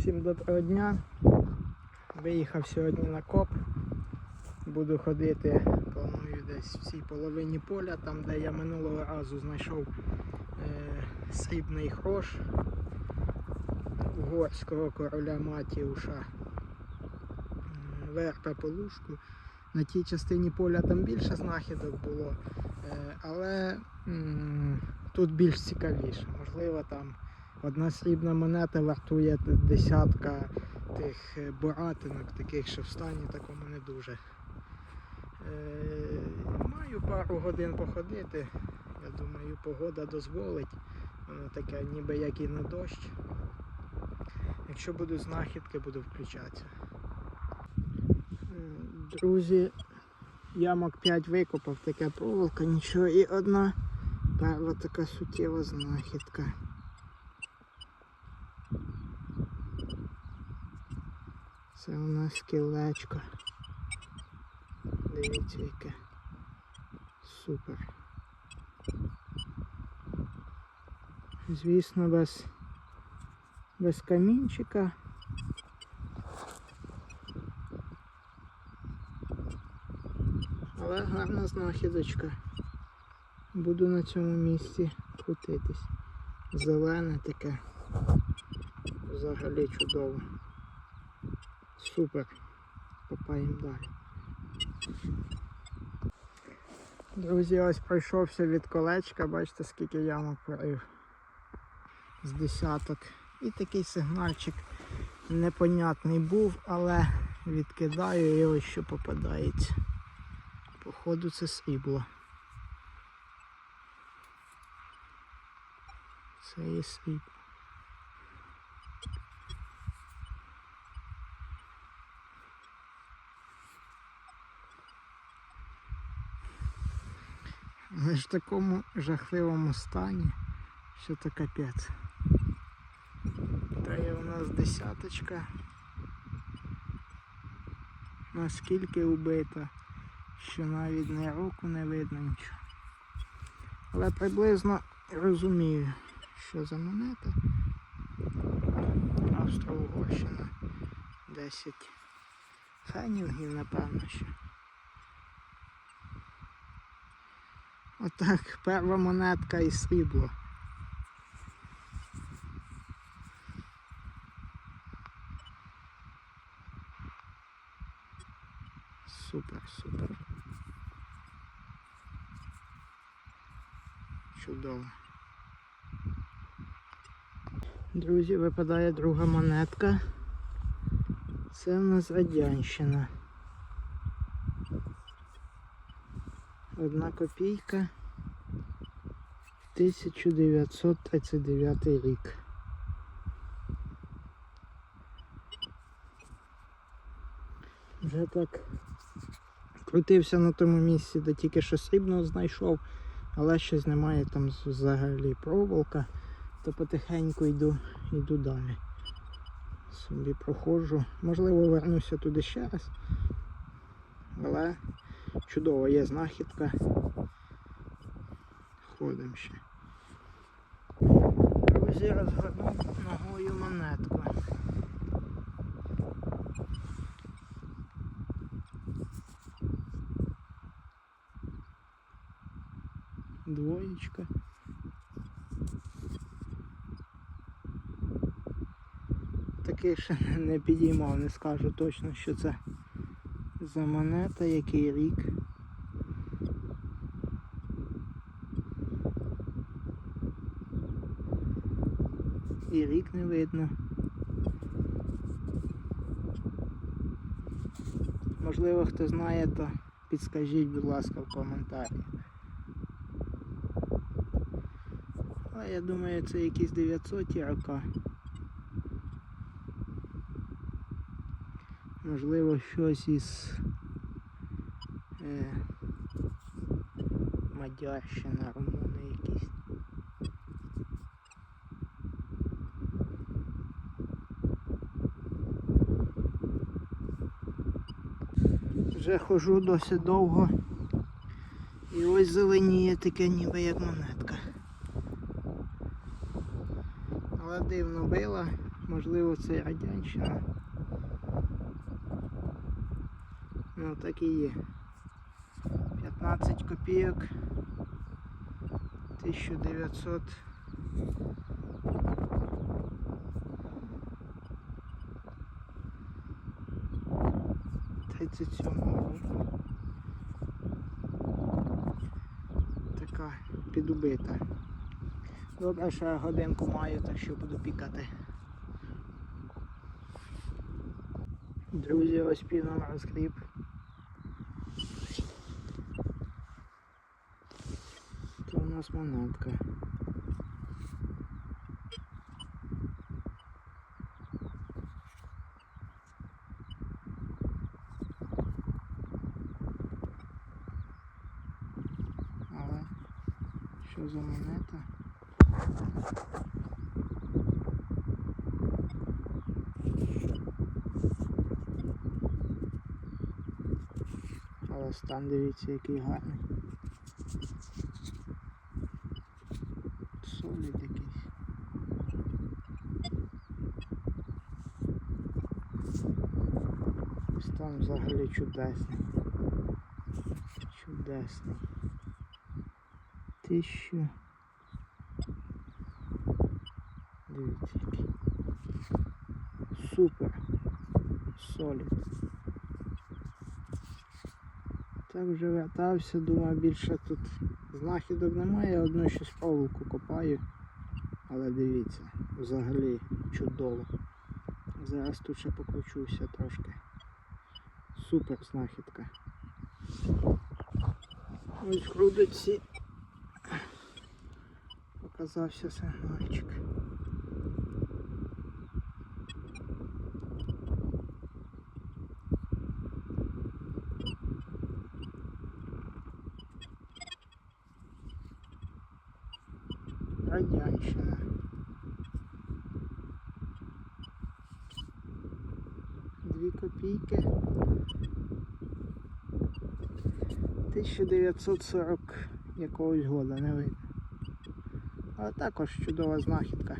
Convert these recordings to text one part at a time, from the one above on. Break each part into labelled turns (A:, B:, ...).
A: Всім доброго дня. Виїхав сьогодні на коп. Буду ходити, планую десь в цій половині поля, там де я минулого разу знайшов е, срібний грош угорського короля Матіуша. М, Верпе полушку. На тій частині поля там більше знахідок було, е, але тут більш цікавіше. Можливо, там Одна срібна монета вартує десятка тих е, буратинок, таких, що в стані такому не дуже. Е, маю пару годин походити. Я думаю, погода дозволить. Воно таке ніби як і на дощ. Якщо будуть знахідки, буду включатися. Е, Друзі, ямок 5 викопав, така проволока, нічого, і одна перша така суттєва знахідка. Це у нас кілечко. Дивіться яке. Супер. Звісно, без, без камінчика. Але гарна знахідочка. Буду на цьому місці крутитись. Зелене таке. Взагалі чудово. Супер. Копаємо далі. Друзі, ось пройшовся від колечка, бачите, скільки ямок порив. З десяток. І такий сигнальчик непонятний був, але відкидаю і ось що попадається. Походу це срібло. Це є срібло. Але ж в такому жахливому стані, що то капець. Та є у нас десяточка. Наскільки убита, що навіть ні руку не видно нічого. Але приблизно розумію, що за монета. Австро-Угорщина. 10 фенінгів, напевно, ще. Отак, перша монетка і срібло. Супер, супер. Чудово. Друзі, випадає друга монетка. Це в нас радянщина. Одна копійка. 1939 рік. Вже так крутився на тому місці, де тільки що срібно знайшов, але щось немає там взагалі проволока, то потихеньку йду, йду далі. Собі проходжу. Можливо, вернуся туди ще раз. Але чудово, є знахідка. Ходимо ще. Друзі, розгорнув ногою монетку. Двоєчка. Такий ще не підіймав, не скажу точно, що це за монета, який рік. І рік не видно. Можливо, хто знає, то підскажіть, будь ласка, в коментарі. А я думаю, це якісь 900 роки. Можливо, щось із е, Мадярщина, румуни якісь. Вже хожу досить довго. І ось зеленіє таке ніби як монетка. Але дивно била. можливо це радянщина. Ну так і є. 15 копійок. 1900 37 року. Така підубита. Добре, я годинку маю, так що буду пікати. Друзі, ось піном розгріб. Це Але що за монета? Але стан дивіться, який гарний. Солід якийсь. Стан взагалі чудесний. Чудесний. Тисячу. Дивіться який. Супер. Солід. Так вже вертався, думаю, більше тут знахідок немає, одну щось проволоку копаю. Але дивіться, взагалі чудово. Зараз тут ще покручуся трошки. Супер знахідка. Ось в грудиці показався сигнальчик. Радянщина. Дві копійки. 1940 якогось года, не видно. Але також чудова знахідка.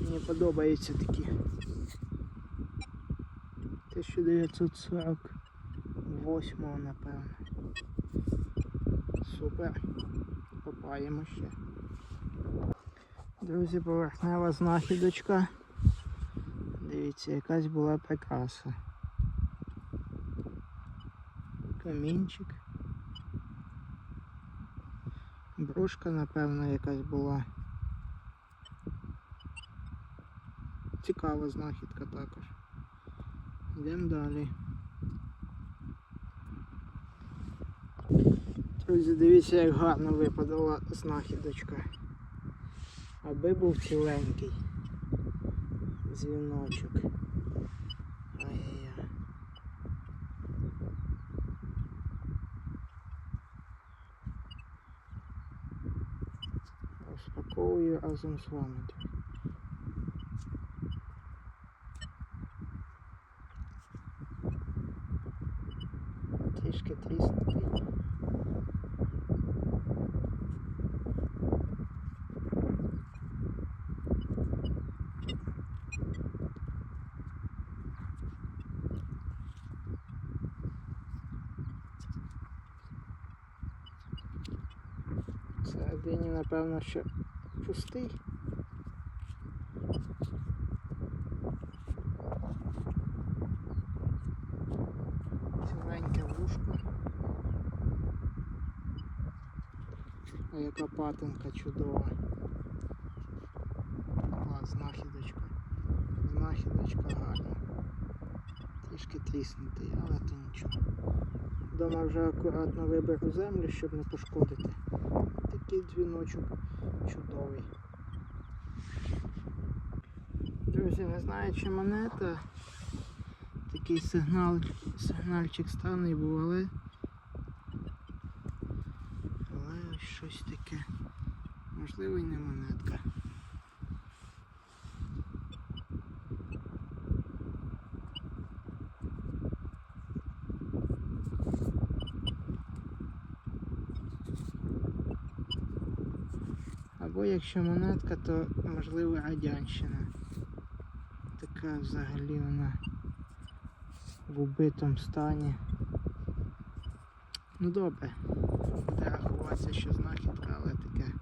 A: Мені подобаються такі. 1948 напевно. Супер. Копаємо ще. Друзі, поверхнева знахідочка. Дивіться, якась була прикраса. Камінчик. Брошка, напевно, якась була. Цікава знахідка також. Йдемо далі. Друзі, дивіться, як гарно випадала знахідочка. Аби був ціленький дзвіночок. Ай-яй-яй. Розпаковую разом з вами. Всередині, напевно, що пустий. Ціленьке вушко. А яка патинка чудова. А, знахідочка. Знахідочка гарна. Трішки тріснутий, але то нічого. Дома вже акуратно виберу землю, щоб не пошкодити. Такий дзвіночок чудовий. Друзі, не знаю чи монета. Такий сигнал, сигнальчик странний був, але. Але щось таке. Можливо і не монетка. Або якщо монетка, то можливо радянщина. така взагалі вона в убитому стані. Ну добре, буде рахуватися, що знахідка, але таке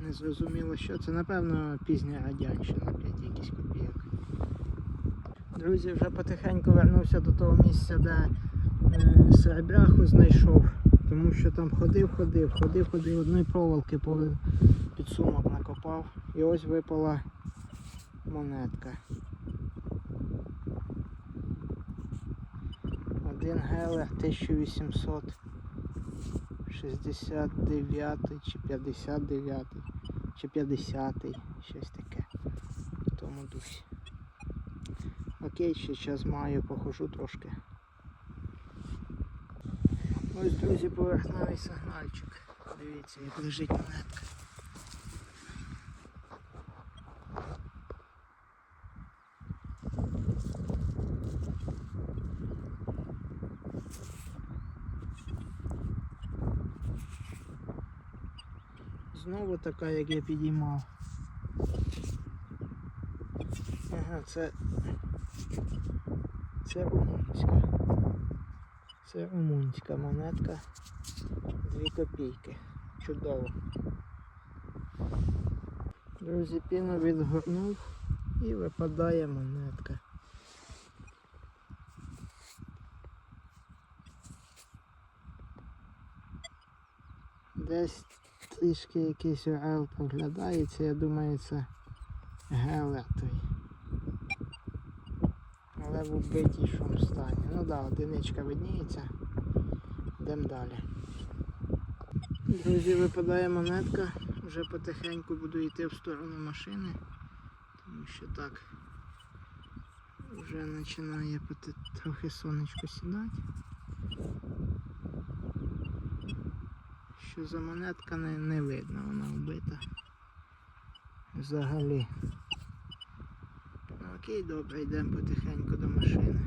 A: незрозуміло, що це. Напевно, пізня радянщина, 5 якісь копійок. Друзі, вже потихеньку вернувся до того місця, де е, серебряху знайшов. Тому що там ходив, ходив, ходив, ходив, одної проволоки по підсумок накопав. І ось випала монетка. Один гелер 1869 чи 59 чи 50 щось таке в тому дусі. Окей, ще час маю, похожу трошки. Ось, друзі, поверхневий сигнальчик. Дивіться, як лежить монетка. Знову така, як я підіймав. Ага, це. Це румунська. Це румунська монетка. Дві копійки. Чудово. Друзі, піну відгорнув і випадає монетка. Десь трішки якийсь орел проглядається, я думаю, це гелер той. Але в убитішому стані. Ну так, да, одиничка видніється. Йдемо далі. Друзі, випадає монетка. Вже потихеньку буду йти в сторону машини. Тому що так вже починає трохи сонечко сідати. Що за монетка не, не видно, вона вбита. Взагалі. Окей, добре, йдемо потихеньку до машини.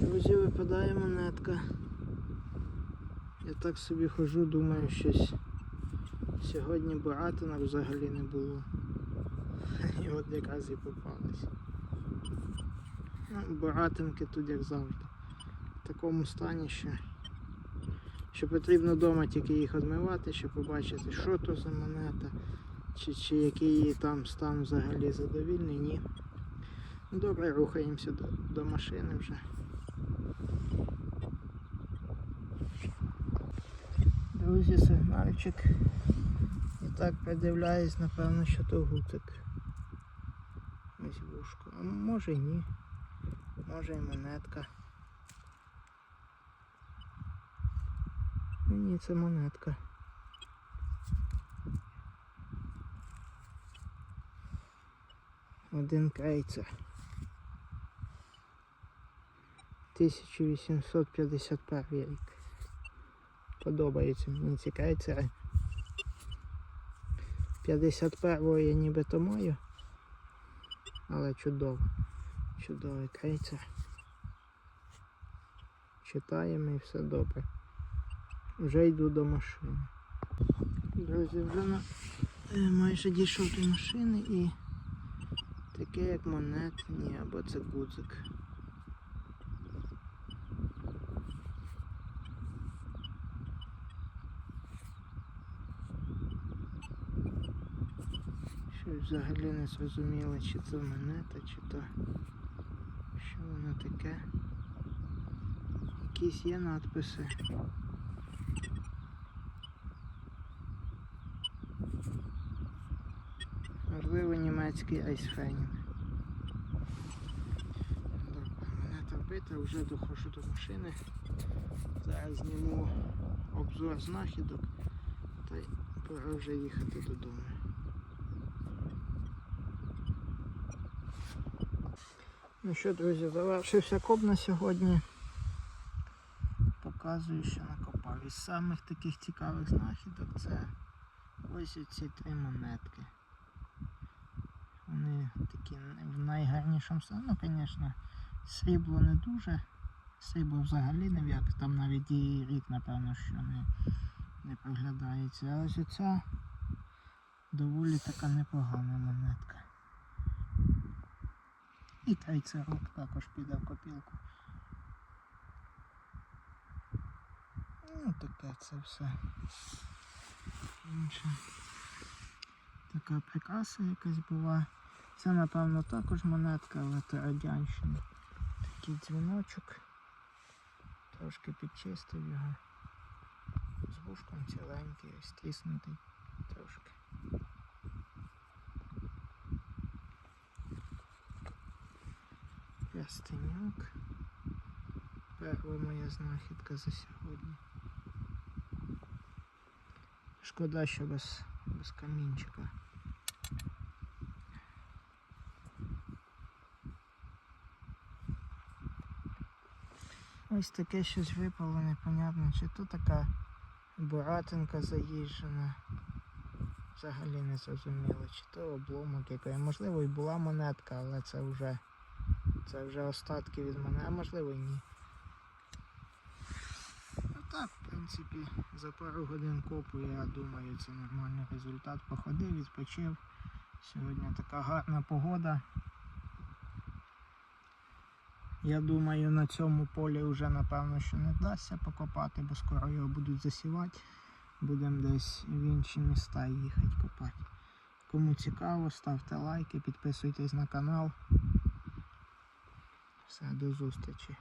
A: Друзі, випадає монетка. Я так собі хожу, думаю, щось сьогодні буратинок взагалі не було. І от якраз і попалась. Ну, буратинки тут як завжди. В такому стані ще. Що потрібно вдома тільки їх відмивати, щоб побачити, що то за монета, чи, чи який її там стан взагалі задовільний, ні. Ну добре, рухаємося до, до машини вже. Друзі, сигнальчик. І так придивляюсь, напевно, що то гуцик. Ось вушко. А може і ні. Може і монетка. Ну, Ні, це монетка. Один крейцер. 1851 рік. Подобаються мені ці крейцери. 51-го я нібито маю. Але чудово. Чудовий крейцер. Читаємо і все добре. Вже йду до машини. Друзі, вже на... е, майже дійшов до машини і таке як монет, ні, або це гудзик. Щось взагалі не зрозуміло, чи це монета, чи то що воно таке. Якісь є надписи. Можливо, німецький айсфейнінг. Добре, монета вбита, вже доходжу до машини. Зараз зніму обзор знахідок та пора вже їхати додому. Ну що, друзі, завершився коп на сьогодні. Показую, що накопав. Із самих таких цікавих знахідок це ось ці три монетки. Вони такі в найгарнішому стані. Ну, звісно, срібло не дуже. Срібло взагалі не як. Там навіть і рік, напевно, що не, не проглядається. А ось оця Доволі така непогана монетка. І трійцерок також піде в копілку. Ну, таке це все. Інше. Така прикраса якась була. Це, напевно, також монетка, але це радянщина. Такий дзвіночок. Трошки підчистив його. З вушком ціленький, ось тріснутий трошки. Перстеньок. Перша моя знахідка за сьогодні. Шкода, що без, без камінчика. Ось таке щось випало, непонятно, чи то така буратинка заїжджена. Взагалі не зрозуміло, чи то обломок який. Можливо і була монетка, але це вже це вже остатки від мене, а можливо і ні. Ну так, в принципі, за пару годин копу, я думаю, це нормальний результат. Походив, відпочив. Сьогодні така гарна погода. Я думаю, на цьому полі вже напевно що не вдасться покопати, бо скоро його будуть засівати. Будемо десь в інші міста їхати копати. Кому цікаво, ставте лайки, підписуйтесь на канал. Все, до зустрічі.